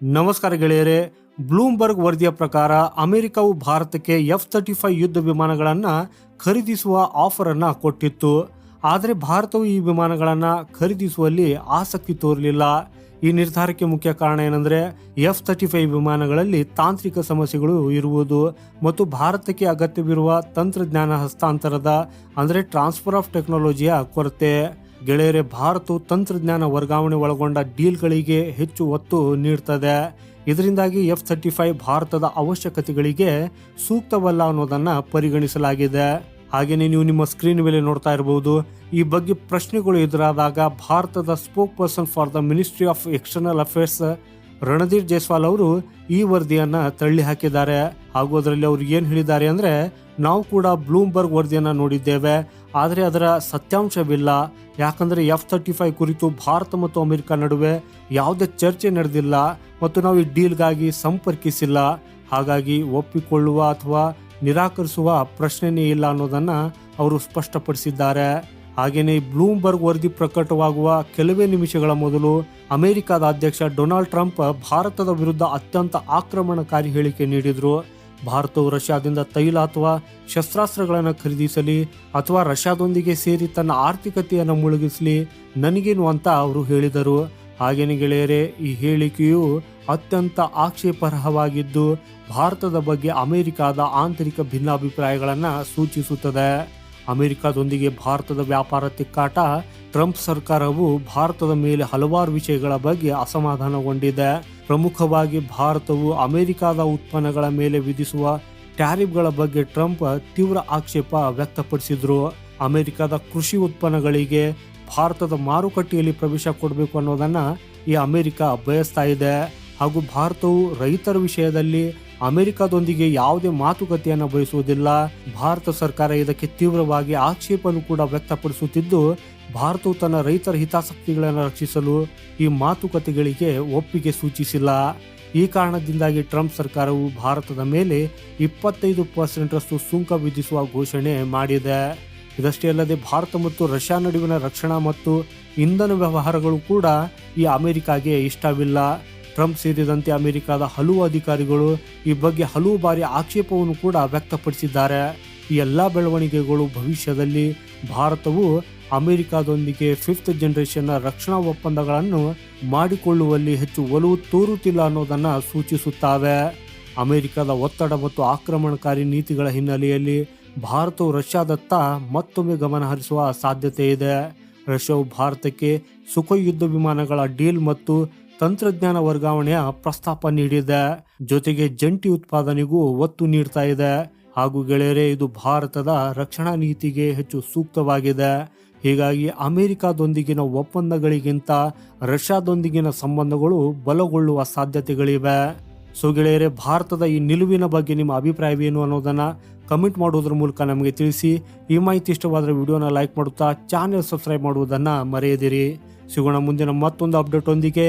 ನಮಸ್ಕಾರ ಗೆಳೆಯರೇ ಬ್ಲೂಮ್ಬರ್ಗ್ ವರದಿಯ ಪ್ರಕಾರ ಅಮೆರಿಕವು ಭಾರತಕ್ಕೆ ಎಫ್ ತರ್ಟಿ ಫೈವ್ ಯುದ್ಧ ವಿಮಾನಗಳನ್ನು ಖರೀದಿಸುವ ಆಫರ್ ಅನ್ನು ಕೊಟ್ಟಿತ್ತು. ಆದರೆ ಭಾರತವು ಈ ವಿಮಾನಗಳನ್ನು ಖರೀದಿಸುವಲ್ಲಿ ಆಸಕ್ತಿ ತೋರಲಿಲ್ಲ. ಈ ನಿರ್ಧಾರಕ್ಕೆ ಮುಖ್ಯ ಕಾರಣ ಏನಂದ್ರೆ ಎಫ್ ತರ್ಟಿ ಫೈವ್ ವಿಮಾನಗಳಲ್ಲಿ ತಾಂತ್ರಿಕ ಸಮಸ್ಯೆಗಳು ಇರುವುದು ಮತ್ತು ಭಾರತಕ್ಕೆ ಅಗತ್ಯವಿರುವ ತಂತ್ರಜ್ಞಾನ ಹಸ್ತಾಂತರದ, ಅಂದರೆ ಟ್ರಾನ್ಸ್ಫರ್ ಆಫ್ ಟೆಕ್ನಾಲಜಿಯ ಕೊರತೆ. ಗೆಳೆಯರೆ ಭಾರತವು ತಂತ್ರಜ್ಞಾನ ವರ್ಗಾವಣೆ ಒಳಗೊಂಡ ಡೀಲ್ಗಳಿಗೆ ಹೆಚ್ಚು ಒತ್ತು ನೀಡ್ತದೆ. ಇದರಿಂದಾಗಿ ಎಫ್ ತರ್ಟಿ ಫೈವ್ ಭಾರತದ ಅವಶ್ಯಕತೆಗಳಿಗೆ ಸೂಕ್ತವಲ್ಲ ಅನ್ನೋದನ್ನ ಪರಿಗಣಿಸಲಾಗಿದೆ. ಹಾಗೆಯೇ ನೀವು ನಿಮ್ಮ ಸ್ಕ್ರೀನ್ ಮೇಲೆ ನೋಡ್ತಾ ಇರಬಹುದು ಈ ಬಗ್ಗೆ ಪ್ರಶ್ನೆಗಳು ಎದುರಾದಾಗ ಭಾರತದ spokesperson for the ministry of external affairs Randhir Jaiswal ಅವರು ಈ ವರದಿಯನ್ನ ತಳ್ಳಿ ಹಾಕಿದ್ದಾರೆ. ಹಾಗೂ ಅದರಲ್ಲಿ ಅವರು ಏನು ಹೇಳಿದ್ದಾರೆ ಅಂದ್ರೆ, ನಾವು ಕೂಡ ಬ್ಲೂಮ್ಬರ್ಗ್ ವರದಿಯನ್ನು ನೋಡಿದ್ದೇವೆ. ಆದರೆ ಅದರ ಸತ್ಯಾಂಶವಿಲ್ಲ. ಯಾಕಂದರೆ ಎಫ್ ತರ್ಟಿ ಫೈವ್ ಕುರಿತು ಭಾರತ ಮತ್ತು ಅಮೆರಿಕ ನಡುವೆ ಯಾವುದೇ ಚರ್ಚೆ ನಡೆದಿಲ್ಲ ಮತ್ತು ನಾವು ಈ ಡೀಲ್ಗಾಗಿ ಸಂಪರ್ಕಿಸಿಲ್ಲ. ಹಾಗಾಗಿ ಒಪ್ಪಿಕೊಳ್ಳುವ ಅಥವಾ ನಿರಾಕರಿಸುವ ಪ್ರಶ್ನೆನೇ ಇಲ್ಲ ಅನ್ನೋದನ್ನು ಅವರು ಸ್ಪಷ್ಟಪಡಿಸಿದ್ದಾರೆ. ಹಾಗೆಯೇ ಬ್ಲೂಮ್ಬರ್ಗ್ ವರದಿ ಪ್ರಕಟವಾಗುವ ಕೆಲವೇ ನಿಮಿಷಗಳ ಮೊದಲು ಅಮೆರಿಕದ ಅಧ್ಯಕ್ಷ ಡೊನಾಲ್ಡ್ ಟ್ರಂಪ್ ಭಾರತದ ವಿರುದ್ಧ ಅತ್ಯಂತ ಆಕ್ರಮಣಕಾರಿ ಹೇಳಿಕೆ ನೀಡಿದ್ರು. ಭಾರತವು ರಷ್ಯಾದಿಂದ ತೈಲ ಅಥವಾ ಶಸ್ತ್ರಾಸ್ತ್ರಗಳನ್ನು ಖರೀದಿಸಲಿ ಅಥವಾ ರಷ್ಯಾದೊಂದಿಗೆ ಸೇರಿ ತನ್ನ ಆರ್ಥಿಕತೆಯನ್ನು ಮುಳುಗಿಸಲಿ ನನಗೇನು ಅಂತ ಅವರು ಹೇಳಿದರು. ಹಾಗೇನೆ ಗೆಳೆಯರೇ, ಈ ಹೇಳಿಕೆಯು ಅತ್ಯಂತ ಆಕ್ಷೇಪಾರ್ಹವಾಗಿದ್ದು ಭಾರತದ ಬಗ್ಗೆ ಅಮೆರಿಕದ ಆಂತರಿಕ ಭಿನ್ನಾಭಿಪ್ರಾಯಗಳನ್ನು ಸೂಚಿಸುತ್ತದೆ. ಅಮೆರಿಕದೊಂದಿಗೆ ಭಾರತದ ವ್ಯಾಪಾರ ತಿಕ್ಕಾಟ ಟ್ರಂಪ್ ಸರ್ಕಾರವು ಭಾರತದ ಮೇಲೆ ಹಲವಾರು ವಿಷಯಗಳ ಬಗ್ಗೆ ಅಸಮಾಧಾನಗೊಂಡಿದೆ. ಪ್ರಮುಖವಾಗಿ ಭಾರತವು ಅಮೆರಿಕದ ಉತ್ಪನ್ನಗಳ ಮೇಲೆ ವಿಧಿಸುವ ಟ್ಯಾರಿಫ್ಗಳ ಬಗ್ಗೆ ಟ್ರಂಪ್ ತೀವ್ರ ಆಕ್ಷೇಪ ವ್ಯಕ್ತಪಡಿಸಿದ್ರು. ಅಮೆರಿಕದ ಕೃಷಿ ಉತ್ಪನ್ನಗಳಿಗೆ ಭಾರತದ ಮಾರುಕಟ್ಟೆಯಲ್ಲಿ ಪ್ರವೇಶ ಕೊಡಬೇಕು ಅನ್ನೋದನ್ನ ಈ ಅಮೆರಿಕ ಬಯಸ್ತಾ ಇದೆ. ಹಾಗೂ ಭಾರತವು ರೈತರ ವಿಷಯದಲ್ಲಿ ಅಮೆರಿಕದೊಂದಿಗೆ ಯಾವುದೇ ಮಾತುಕತೆಯನ್ನು ಬಯಸುವುದಿಲ್ಲ. ಭಾರತ ಸರ್ಕಾರ ಇದಕ್ಕೆ ತೀವ್ರವಾಗಿ ಆಕ್ಷೇಪವನ್ನು ಕೂಡ ವ್ಯಕ್ತಪಡಿಸುತ್ತಿದ್ದು, ಭಾರತವು ತನ್ನ ರೈತರ ಹಿತಾಸಕ್ತಿಗಳನ್ನು ರಕ್ಷಿಸಲು ಈ ಮಾತುಕತೆಗಳಿಗೆ ಒಪ್ಪಿಗೆ ಸೂಚಿಸಿಲ್ಲ. ಈ ಕಾರಣದಿಂದಾಗಿ ಟ್ರಂಪ್ ಸರ್ಕಾರವು ಭಾರತದ ಮೇಲೆ ಇಪ್ಪತ್ತೈದು ಪರ್ಸೆಂಟ್ರಷ್ಟು ಸುಂಕ ವಿಧಿಸುವ ಘೋಷಣೆ ಮಾಡಿದೆ. ಇದಷ್ಟೇ ಅಲ್ಲದೆ ಭಾರತ ಮತ್ತು ರಷ್ಯಾ ನಡುವಿನ ರಕ್ಷಣಾ ಮತ್ತು ಇಂಧನ ವ್ಯವಹಾರಗಳು ಕೂಡ ಈ ಅಮೆರಿಕಾಗೆ ಇಷ್ಟವಿಲ್ಲ. ಟ್ರಂಪ್ ಸೇರಿದಂತೆ ಅಮೆರಿಕದ ಹಲವು ಅಧಿಕಾರಿಗಳು ಈ ಬಗ್ಗೆ ಹಲವು ಬಾರಿ ಆಕ್ಷೇಪವನ್ನು ಕೂಡ ವ್ಯಕ್ತಪಡಿಸಿದ್ದಾರೆ. ಈ ಎಲ್ಲ ಬೆಳವಣಿಗೆಗಳು ಭವಿಷ್ಯದಲ್ಲಿ ಭಾರತವು ಅಮೆರಿಕದೊಂದಿಗೆ ಫಿಫ್ತ್ ಜನರೇಷನ್ನ ರಕ್ಷಣಾ ಒಪ್ಪಂದಗಳನ್ನು ಮಾಡಿಕೊಳ್ಳುವಲ್ಲಿ ಹೆಚ್ಚು ಒಲವು ತೋರುತ್ತಿಲ್ಲ ಅನ್ನೋದನ್ನು ಸೂಚಿಸುತ್ತವೆ. ಅಮೆರಿಕದ ಒತ್ತಡ ಮತ್ತು ಆಕ್ರಮಣಕಾರಿ ನೀತಿಗಳ ಹಿನ್ನೆಲೆಯಲ್ಲಿ ಭಾರತವು ರಷ್ಯಾದತ್ತ ಮತ್ತೊಮ್ಮೆ ಗಮನ ಹರಿಸುವ ಸಾಧ್ಯತೆ ಇದೆ. ರಷ್ಯಾವು ಭಾರತಕ್ಕೆ ಸುಖ ಯುದ್ಧ ವಿಮಾನಗಳ ಡೀಲ್ ಮತ್ತು ತಂತ್ರಜ್ಞಾನ ವರ್ಗಾವಣೆಯ ಪ್ರಸ್ತಾಪ ನೀಡಿದೆ. ಜೊತೆಗೆ ಜಂಟಿ ಉತ್ಪಾದನೆಗೂ ಒತ್ತು ನೀಡ್ತಾ ಇದೆ. ಹಾಗೂ ಗೆಳೆಯರೆ, ಇದು ಭಾರತದ ರಕ್ಷಣಾ ನೀತಿಗೆ ಹೆಚ್ಚು ಸೂಕ್ತವಾಗಿದೆ. ಹೀಗಾಗಿ ಅಮೆರಿಕಾದೊಂದಿಗಿನ ಒಪ್ಪಂದಗಳಿಗಿಂತ ರಷ್ಯಾದೊಂದಿಗಿನ ಸಂಬಂಧಗಳು ಬಲಗೊಳ್ಳುವ ಸಾಧ್ಯತೆಗಳಿವೆ. ಸೊ ಗೆಳೆಯರೆ, ಭಾರತದ ಈ ನಿಲುವಿನ ಬಗ್ಗೆ ನಿಮ್ಮ ಅಭಿಪ್ರಾಯವೇನು ಅನ್ನೋದನ್ನು ಕಮೆಂಟ್ ಮಾಡೋದ್ರ ಮೂಲಕ ನಮಗೆ ತಿಳಿಸಿ. ಈ ಮಾಹಿತಿ ಇಷ್ಟವಾದರೆ ವಿಡಿಯೋನ ಲೈಕ್ ಮಾಡುತ್ತಾ, ಚಾನೆಲ್ ಸಬ್ಸ್ಕ್ರೈಬ್ ಮಾಡುವುದನ್ನು ಮರೆಯದಿರಿ. ಸಿಗೋಣ ಮುಂದಿನ ಮತ್ತೊಂದು ಅಪ್ಡೇಟ್ ಒಂದಿಗೆ.